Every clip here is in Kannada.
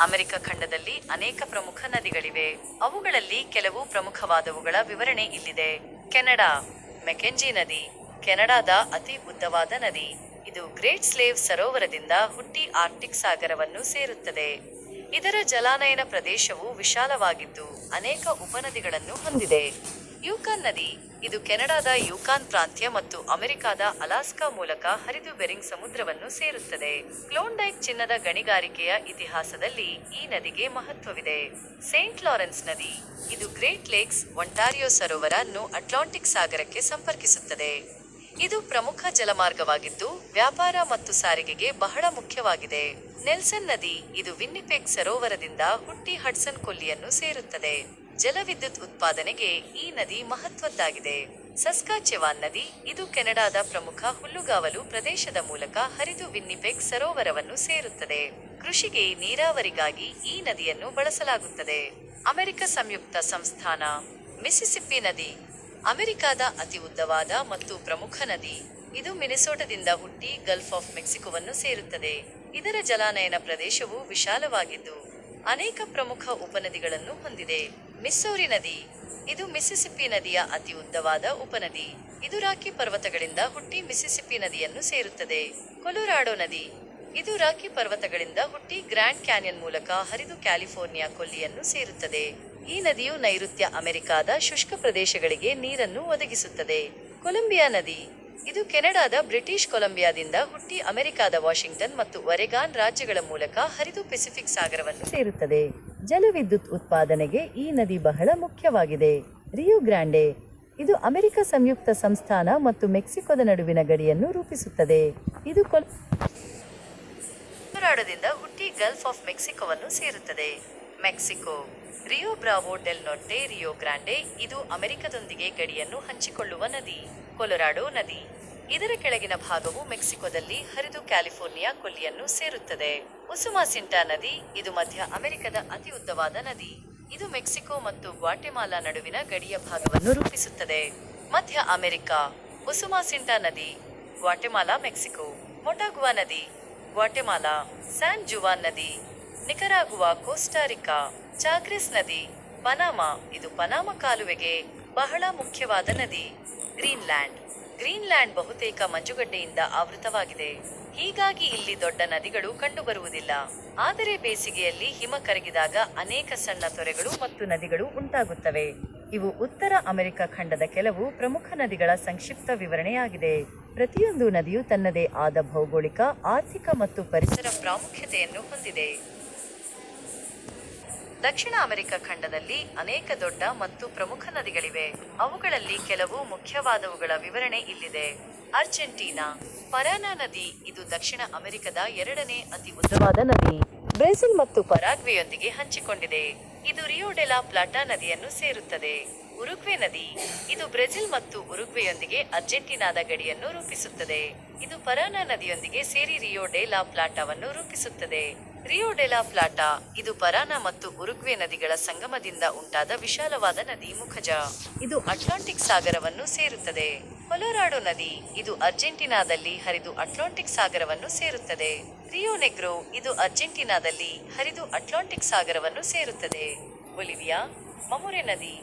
ಅಮೆರಿಕ ಖಂಡದಲ್ಲಿ ಅನೇಕ ಪ್ರಮುಖ ನದಿಗಳಿವೆ. ಅವುಗಳಲ್ಲಿ ಕೆಲವು ಪ್ರಮುಖವಾದವುಗಳ ವಿವರಣೆ ಇಲ್ಲಿದೆ. ಕೆನಡಾ, ಮೆಕೆಂಜಿ ನದಿ, ಕೆನಡಾದ ಅತಿ ಉದ್ದವಾದ ನದಿ. ಇದು ಗ್ರೇಟ್ ಸ್ಲೇವ್ ಸರೋವರದಿಂದ ಹುಟ್ಟಿ ಆರ್ಕ್ಟಿಕ್ ಸಾಗರವನ್ನು ಸೇರುತ್ತದೆ. ಇದರ ಜಲಾನಯನ ಪ್ರದೇಶವು ವಿಶಾಲವಾಗಿದ್ದು ಅನೇಕ ಉಪನದಿಗಳನ್ನು ಹೊಂದಿದೆ. ಯೂಕಾನ್ ನದಿ ಇದು ಕೆನಡಾದ ಯೂಕಾನ್ ಪ್ರಾಂತ್ಯ ಮತ್ತು ಅಮೆರಿಕಾದ ಅಲಾಸ್ಕಾ ಮೂಲಕ ಹರಿದು ಬೆರಿಂಗ್ ಸಮುದ್ರವನ್ನು ಸೇರುತ್ತದೆ. ಕ್ಲೋನ್ಡೈಕ್ ಚಿನ್ನದ ಗಣಿಗಾರಿಕೆಯ ಇತಿಹಾಸದಲ್ಲಿ ಈ ನದಿಗೆ ಮಹತ್ವವಿದೆ. ಸೇಂಟ್ ಲಾರೆನ್ಸ್ ನದಿ ಇದು ಗ್ರೇಟ್ ಲೇಕ್ಸ್ ಒಂಟಾರಿಯೋ ಸರೋವರನ್ನು ಅಟ್ಲಾಂಟಿಕ್ ಸಾಗರಕ್ಕೆ ಸಂಪರ್ಕಿಸುತ್ತದೆ. ಇದು ಪ್ರಮುಖ ಜಲಮಾರ್ಗವಾಗಿದ್ದು ವ್ಯಾಪಾರ ಮತ್ತು ಸಾರಿಗೆಗೆ ಬಹಳ ಮುಖ್ಯವಾಗಿದೆ. ನೆಲ್ಸನ್ ನದಿ ಇದು ವಿನ್ನಿಪೆಕ್ ಸರೋವರದಿಂದ ಹುಟ್ಟಿ ಹಡ್ಸನ್ ಕೊಲ್ಲಿಯನ್ನು ಸೇರುತ್ತದೆ. ಜಲವಿದ್ಯುತ್ ಉತ್ಪಾದನೆಗೆ ಈ ನದಿ ಮಹತ್ವದ್ದಾಗಿದೆ. ಸಸ್ಕಾಚೆವಾನ್ ನದಿ ಇದು ಕೆನಡಾದ ಪ್ರಮುಖ ಹುಲ್ಲುಗಾವಲು ಪ್ರದೇಶದ ಮೂಲಕ ಹರಿದು ವಿನ್ನಿಪೆಕ್ ಸರೋವರವನ್ನು ಸೇರುತ್ತದೆ. ಕೃಷಿಗೆ ನೀರಾವರಿಗಾಗಿ ಈ ನದಿಯನ್ನು ಬಳಸಲಾಗುತ್ತದೆ. ಅಮೆರಿಕ ಸಂಯುಕ್ತ ಸಂಸ್ಥಾನ ಮಿಸಿಸಿಪ್ಪಿ ನದಿ, ಅಮೆರಿಕಾದ ಅತಿ ಉದ್ದವಾದ ಮತ್ತು ಪ್ರಮುಖ ನದಿ, ಇದು ಮಿನಿಸೋಟದಿಂದ ಹುಟ್ಟಿ ಗಲ್ಫ್ ಆಫ್ ಮೆಕ್ಸಿಕೋವನ್ನು ಸೇರುತ್ತದೆ. ಇದರ ಜಲಾನಯನ ಪ್ರದೇಶವು ವಿಶಾಲವಾಗಿದ್ದು, ಅನೇಕ ಪ್ರಮುಖ ಉಪನದಿಗಳನ್ನು ಹೊಂದಿದೆ. ಮಿಸ್ಸೌರಿ ನದಿ. ಇದು ಮಿಸಿಸಿಪ್ಪಿ ನದಿಯ ಅತಿ ಉದ್ದವಾದ ಉಪನದಿ. ಇದು ರಾಕಿ ಪರ್ವತಗಳಿಂದ ಹುಟ್ಟಿ ಮಿಸಿಸಿಪ್ಪಿ ನದಿಯನ್ನು ಸೇರುತ್ತದೆ. ಕೊಲೊರಾಡೋ ನದಿ. ಇದು ರಾಕಿ ಪರ್ವತಗಳಿಂದ ಹುಟ್ಟಿ ಗ್ರ್ಯಾಂಡ್ ಕ್ಯಾನಿಯನ್ ಮೂಲಕ ಹರಿದು ಕ್ಯಾಲಿಫೋರ್ನಿಯಾ ಕೊಲ್ಲಿಯನ್ನು ಸೇರುತ್ತದೆ. ಈ ನದಿಯು ನೈಋತ್ಯ ಅಮೆರಿಕಾದ ಶುಷ್ಕ ಪ್ರದೇಶಗಳಿಗೆ ನೀರನ್ನು ಒದಗಿಸುತ್ತದೆ. ಕೊಲಂಬಿಯಾ ನದಿ. ಇದು ಕೆನಡಾದ ಬ್ರಿಟಿಷ್ ಕೊಲಂಬಿಯಾದಿಂದ ಹುಟ್ಟಿ ಅಮೆರಿಕಾದ ವಾಷಿಂಗ್ಟನ್ ಮತ್ತು ಒರೆಗಾನ್ ರಾಜ್ಯಗಳ ಮೂಲಕ ಹರಿದು ಪೆಸಿಫಿಕ್ ಸಾಗರವನ್ನು ಸೇರುತ್ತದೆ. ಜಲವಿದ್ಯುತ್ ಉತ್ಪಾದನೆಗೆ ಈ ನದಿ ಬಹಳ ಮುಖ್ಯವಾಗಿದೆ. ರಿಯೋ ಗ್ರಾಂಡೆ ಇದು ಅಮೆರಿಕ ಸಂಯುಕ್ತ ಸಂಸ್ಥಾನ ಮತ್ತು ಮೆಕ್ಸಿಕೋದ ನಡುವಿನ ಗಡಿಯನ್ನು ರೂಪಿಸುತ್ತದೆ. ಇದು ಕೊಲೋರಾಡೋದಿಂದ ಹುಟ್ಟಿ ಗಲ್ಫ್ ಆಫ್ ಮೆಕ್ಸಿಕೋವನ್ನು ಸೇರುತ್ತದೆ. Mexico, Rio Bravo del Norte Rio Grande ಇದು ಅಮೆರಿಕದೊಂದಿಗೆ ಗಡಿಯನ್ನು ಹಂಚಿಕೊಳ್ಳುವ ನದಿ. ಕೊಲೊರಾಡೋ ನದಿ. ಇದರ ಕೆಳಗಿನ ಭಾಗವು ಮೆಕ್ಸಿಕೋದಲ್ಲಿ ಹರಿದು ಕ್ಯಾಲಿಫೋರ್ನಿಯಾ ಕೊಲ್ಲಿಯನ್ನು ಸೇರುತ್ತದೆ. ಉಸುಮಾಸಿಂಟಾ ನದಿ, ಇದು ಮಧ್ಯ ಅಮೆರಿಕದ ಅತಿ ಉದ್ದವಾದ ನದಿ. ಇದು ಮೆಕ್ಸಿಕೋ ಮತ್ತು ಗ್ವಾಟೆಮಾಲಾ ನಡುವಿನ ಗಡಿಯ ಭಾಗವನ್ನು ರೂಪಿಸುತ್ತದೆ. ಮಧ್ಯ ಅಮೆರಿಕ ಉಸುಮಾಸಿಂಟಾ ನದಿ, ಗ್ವಾಟೆಮಾಲಾ, ಮೆಕ್ಸಿಕೋ. ಮೊಟಾಗುವಾ ನದಿ, ಗ್ವಾಟೆಮಾಲಾ, ಸ್ಯಾನ್ ಜುವಾನ್ ನದಿ, ನಿಕರಾಗುವಾ ಕೋಸ್ಟಾರಿಕಾ ಚಾಗ್ರೆಸ್ ನದಿ, ಪನಾಮಾ. ಇದು ಪನಾಮ ಕಾಲುವೆಗೆ ಬಹಳ ಮುಖ್ಯವಾದ ನದಿ. ಗ್ರೀನ್ಲ್ಯಾಂಡ್. ಗ್ರೀನ್ಲ್ಯಾಂಡ್ ಬಹುತೇಕ ಮಂಜುಗಡ್ಡೆಯಿಂದ ಆವೃತವಾಗಿದೆ. ಹೀಗಾಗಿ ಇಲ್ಲಿ ದೊಡ್ಡ ನದಿಗಳು ಕಂಡುಬರುವುದಿಲ್ಲ. ಆದರೆ ಬೇಸಿಗೆಯಲ್ಲಿ ಹಿಮ ಕರಗಿದಾಗ ಅನೇಕ ಸಣ್ಣ ತೊರೆಗಳು ಮತ್ತು ನದಿಗಳು ಉಂಟಾಗುತ್ತವೆ. ಇವು ಉತ್ತರ ಅಮೆರಿಕ ಖಂಡದ ಕೆಲವು ಪ್ರಮುಖ ನದಿಗಳ ಸಂಕ್ಷಿಪ್ತ ವಿವರಣೆಯಾಗಿದೆ. ಪ್ರತಿಯೊಂದು ನದಿಯು ತನ್ನದೇ ಆದ ಭೌಗೋಳಿಕ, ಆರ್ಥಿಕ ಮತ್ತು ಪರಿಸರ ಪ್ರಾಮುಖ್ಯತೆಯನ್ನು ಹೊಂದಿದೆ. ದಕ್ಷಿಣ ಅಮೆರಿಕ ಖಂಡದಲ್ಲಿ ಅನೇಕ ದೊಡ್ಡ ಮತ್ತು ಪ್ರಮುಖ ನದಿಗಳಿವೆ. ಅವುಗಳಲ್ಲಿ ಕೆಲವು ಮುಖ್ಯವಾದವುಗಳ ವಿವರಣೆ ಇಲ್ಲಿದೆ. ಅರ್ಜೆಂಟೀನಾ ಪರಾನಾ ನದಿ ಇದು ದಕ್ಷಿಣ ಅಮೆರಿಕದ ಎರಡನೇ ಅತಿ ಉದ್ದವಾದ ನದಿ. ಬ್ರೆಜಿಲ್ ಮತ್ತು ಪರಾಗ್ವೆಯೊಂದಿಗೆ ಹಂಚಿಕೊಂಡಿದೆ. ಇದು ರಿಯೋಡೆಲಾ ಪ್ಲಾಟಾ ನದಿಯನ್ನು ಸೇರುತ್ತದೆ. ಉರುಗ್ವೆ ನದಿ ಇದು ಬ್ರೆಜಿಲ್ ಮತ್ತು ಉರುಗ್ವೆಯೊಂದಿಗೆ ಅರ್ಜೆಂಟೀನಾದ ಗಡಿಯನ್ನು ರೂಪಿಸುತ್ತದೆ. ಇದು ಪರಾನಾ ನದಿಯೊಂದಿಗೆ ಸೇರಿ ರಿಯೋ ಡೆ ಲಾ ಪ್ಲಾಟಾವನ್ನು ರೂಪಿಸುತ್ತದೆ. ರಿಯೋ ಪ್ಲಾಟಾ ಇದು ಪರಾನಾ ಮತ್ತು ಉರುಗ್ವೆ ನದಿಗಳ ಸಂಗಮದಿಂದ ಉಂಟಾದ ವಿಶಾಲವಾದ ನದಿ ಮುಖಜ. ಇದು ಅಟ್ಲಾಂಟಿಕ್ ಸಾಗರವನ್ನು ಸೇರುತ್ತದೆ. ಕೊಲೊರಾಡೋ ನದಿ, ಇದು ಅರ್ಜೆಂಟೀನಾದಲ್ಲಿ ಹರಿದು ಅಟ್ಲಾಂಟಿಕ್ ಸಾಗರವನ್ನು ಸೇರುತ್ತದೆ. ರಿಯೋ ನೆಗ್ರೋ, ಇದು ಅರ್ಜೆಂಟೀನಾದಲ್ಲಿ ಹರಿದು ಅಟ್ಲಾಂಟಿಕ್ ಸಾಗರವನ್ನು ಸೇರುತ್ತದೆ. ಬೊಲಿವಿಯಾ ಮಮುರೆ ನದಿ,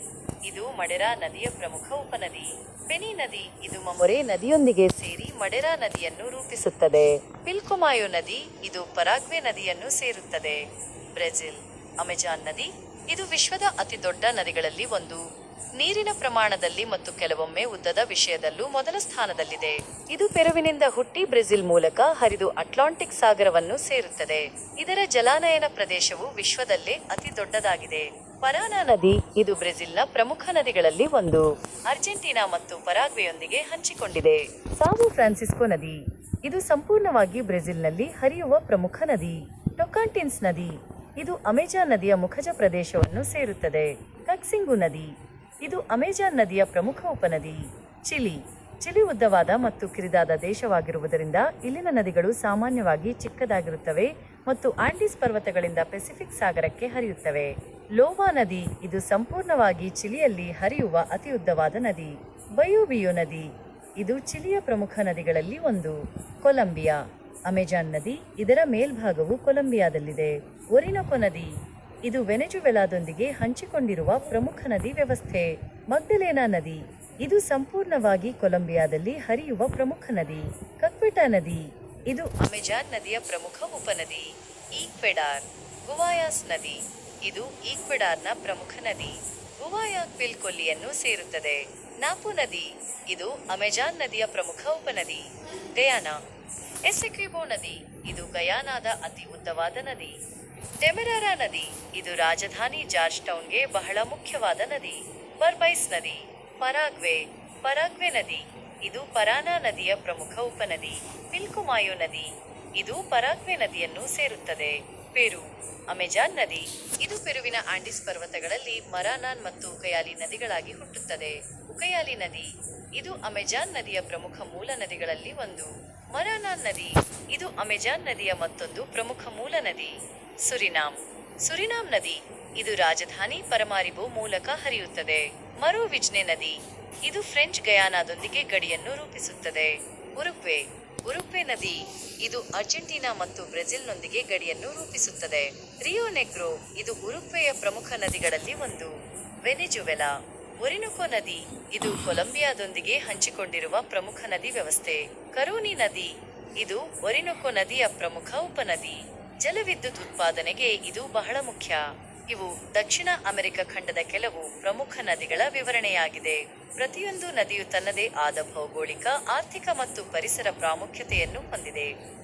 ಇದು ಮಡೆರಾ ನದಿಯ ಪ್ರಮುಖ ಉಪನದಿ. ಬೆನಿ ನದಿ, ಇದು ಮಮೊರೆ ನದಿಯೊಂದಿಗೆ ಸೇರಿ ಮಡೆರಾ ನದಿಯನ್ನು ರೂಪಿಸುತ್ತದೆ. ಪಿಲ್ಕೊಮಾಯೋ ನದಿ, ಇದು ಪರಾಗ್ವೆ ನದಿಯನ್ನು ಸೇರುತ್ತದೆ. ಬ್ರೆಜಿಲ್. ಅಮೆಜಾನ್ ನದಿ, ಇದು ವಿಶ್ವದ ಅತಿ ದೊಡ್ಡ ನದಿಗಳಲ್ಲಿ ಒಂದು. ನೀರಿನ ಪ್ರಮಾಣದಲ್ಲಿ ಮತ್ತು ಕೆಲವೊಮ್ಮೆ ಉದ್ದದ ವಿಷಯದಲ್ಲೂ ಮೊದಲ ಸ್ಥಾನದಲ್ಲಿದೆ. ಇದು ಪೆರುವಿನಿಂದ ಹುಟ್ಟಿ ಬ್ರೆಜಿಲ್ ಮೂಲಕ ಹರಿದು ಅಟ್ಲಾಂಟಿಕ್ ಸಾಗರವನ್ನು ಸೇರುತ್ತದೆ. ಇದರ ಜಲಾನಯನ ಪ್ರದೇಶವು ವಿಶ್ವದಲ್ಲೇ ಅತಿ ದೊಡ್ಡದಾಗಿದೆ. ಪರಾನಾ ನದಿ, ಇದು ಬ್ರೆಜಿಲ್ನ ಪ್ರಮುಖ ನದಿಗಳಲ್ಲಿ ಒಂದು. ಅರ್ಜೆಂಟೀನಾ ಮತ್ತು ಪರಾಗ್ವೆಯೊಂದಿಗೆ ಹಂಚಿಕೊಂಡಿದೆ. ಸಾವು ಫ್ರಾನ್ಸಿಸ್ಕೋ ನದಿ, ಇದು ಸಂಪೂರ್ಣವಾಗಿ ಬ್ರೆಜಿಲ್ನಲ್ಲಿ ಹರಿಯುವ ಪ್ರಮುಖ ನದಿ. ಟೊಕಾಂಟಿನ್ಸ್ ನದಿ ಇದು ಅಮೆಜಾನ್ ನದಿಯ ಮುಖಜ ಪ್ರದೇಶವನ್ನು ಸೇರುತ್ತದೆ. ಕಕ್ಸಿಂಗು ನದಿ. ಇದು ಅಮೆಜಾನ್ ನದಿಯ ಪ್ರಮುಖ ಉಪನದಿ. ಚಿಲಿ. ಚಿಲಿ ಉದ್ದವಾದ ಮತ್ತು ಕಿರಿದಾದ ದೇಶವಾಗಿರುವುದರಿಂದ ಇಲ್ಲಿನ ನದಿಗಳು ಸಾಮಾನ್ಯವಾಗಿ ಚಿಕ್ಕದಾಗಿರುತ್ತವೆ ಮತ್ತು ಆಂಡೀಸ್ ಪರ್ವತಗಳಿಂದ ಪೆಸಿಫಿಕ್ ಸಾಗರಕ್ಕೆ ಹರಿಯುತ್ತವೆ. ಲೋವಾ ನದಿ. ಇದು ಸಂಪೂರ್ಣವಾಗಿ ಚಿಲಿಯಲ್ಲಿ ಹರಿಯುವ ಅತಿ ಉದ್ದವಾದ ನದಿ. ಬಯೋಬಿಯೋ ನದಿ. ಇದು ಚಿಲಿಯ ಪ್ರಮುಖ ನದಿಗಳಲ್ಲಿ ಒಂದು. ಕೊಲಂಬಿಯಾ. ಅಮೆಜಾನ್ ನದಿ ಇದರ ಮೇಲ್ಭಾಗವು ಕೊಲಂಬಿಯಾದಲ್ಲಿದೆ. ಒರಿನೊಕೊ ನದಿ ಇದು ವೆನೆಜುವೆಲಾದೊಂದಿಗೆ ಹಂಚಿಕೊಂಡಿರುವ ಪ್ರಮುಖ ನದಿ ವ್ಯವಸ್ಥೆ. ಮಗ್ದಲೇನಾ ನದಿ, ಇದು ಸಂಪೂರ್ಣವಾಗಿ ಕೊಲಂಬಿಯಾದಲ್ಲಿ ಹರಿಯುವ ಪ್ರಮುಖ ನದಿ. ಕಕ್ವೆಟಾ ನದಿ, ಇದು ಅಮೆಜಾನ್ ನದಿಯ ಪ್ರಮುಖ ಉಪನದಿ. ಈಕ್ವೆಡಾರ್, ಗುವಾಯಾಸ್ ನದಿ, ಇದು ಈಕ್ವೆಡಾರ್ನ ಪ್ರಮುಖ ನದಿ. ಗುವಾಯಾಕ್ವಿಲ್ ಕೊಲ್ಲಿಯನ್ನು ಸೇರುತ್ತದೆ. ನಾಪು ನದಿ, ಇದು ಅಮೆಜಾನ್ ನದಿಯ ಪ್ರಮುಖ ಉಪನದಿ. ಗಯಾನಾ ಎಸೆಕ್ವಿಬೋ ನದಿ, ಇದು ಗಯಾನಾದ ಅತಿ ಉದ್ದವಾದ ನದಿ. ಟೆಮೆರಾರಾ ನದಿ, ಇದು ರಾಜಧಾನಿ ಜಾರ್ಜ್ ಟೌನ್ಗೆ ಬಹಳ ಮುಖ್ಯವಾದ ನದಿ. ಬರ್ಬೈಸ್ ನದಿ, ಪರಾಗ್ವೆ ಪರಾಗ್ವೆ ನದಿ, ಇದು ಪರಾನಾ ನದಿಯ ಪ್ರಮುಖ ಉಪನದಿ. ಪಿಲ್ಕುಮಾಯೋ ನದಿ, ಇದು ಪರಾಗ್ವೆ ನದಿಯನ್ನು ಸೇರುತ್ತದೆ. ಪೆರು, ಅಮೆಜಾನ್ ನದಿ. ಇದು ಪೆರುವಿನ ಆಂಡಿಸ್ ಪರ್ವತಗಳಲ್ಲಿ ಮರಾನಾನ್ ಮತ್ತು ಉಕಯಾಲಿ ನದಿಗಳಾಗಿ ಹುಟ್ಟುತ್ತದೆ. ಉಕಯಾಲಿ ನದಿ, ಇದು ಅಮೆಜಾನ್ ನದಿಯ ಪ್ರಮುಖ ಮೂಲ ನದಿಗಳಲ್ಲಿ ಒಂದು. ಮರಾನಾನ್ ನದಿ, ಇದು ಅಮೆಜಾನ್ ನದಿಯ ಮತ್ತೊಂದು ಪ್ರಮುಖ ಮೂಲ ನದಿ. ಸುರಿನಾಮ್. ಸುರಿನಾಮ್ ನದಿ, ಇದು ರಾಜಧಾನಿ ಪರಮಾರಿಬೋ ಮೂಲಕ ಹರಿಯುತ್ತದೆ. ಮರು ವಿಜ್ನೆ ನದಿ, ಇದು ಫ್ರೆಂಚ್ ಗಯಾನಾದೊಂದಿಗೆ ಗಡಿಯನ್ನು ರೂಪಿಸುತ್ತದೆ. ಉರುಗ್ವೆ. ಉರುಗ್ವೆ ನದಿ, ಇದು ಅರ್ಜೆಂಟೀನಾ ಮತ್ತು ಬ್ರೆಜಿಲ್ನೊಂದಿಗೆ ಗಡಿಯನ್ನು ರೂಪಿಸುತ್ತದೆ. ರಿಯೋ ನೆಗ್ರೋ, ಇದು ಉರುಪೆಯ ಪ್ರಮುಖ ನದಿಗಳಲ್ಲಿ ಒಂದು. ವೆನೆಜುವೆಲಾ, ಒರಿನುಕೋ ನದಿ, ಇದು ಕೊಲಂಬಿಯಾದೊಂದಿಗೆ ಹಂಚಿಕೊಂಡಿರುವ ಪ್ರಮುಖ ನದಿ ವ್ಯವಸ್ಥೆ. ಕರೋನಿ ನದಿ, ಇದು ಒರಿನುಕೋ ನದಿಯ ಪ್ರಮುಖ ಉಪನದಿ. ಜಲವಿದ್ಯುತ್ ಉತ್ಪಾದನೆಗೆ ಇದು ಬಹಳ ಮುಖ್ಯ. ಇವು ದಕ್ಷಿಣ ಅಮೆರಿಕ ಖಂಡದ ಕೆಲವು ಪ್ರಮುಖ ನದಿಗಳ ವಿವರಣೆಯಾಗಿದೆ. ಪ್ರತಿಯೊಂದು ನದಿಯು ತನ್ನದೇ ಆದ ಭೌಗೋಳಿಕ, ಆರ್ಥಿಕ ಮತ್ತು ಪರಿಸರ ಪ್ರಾಮುಖ್ಯತೆಯನ್ನು ಹೊಂದಿದೆ.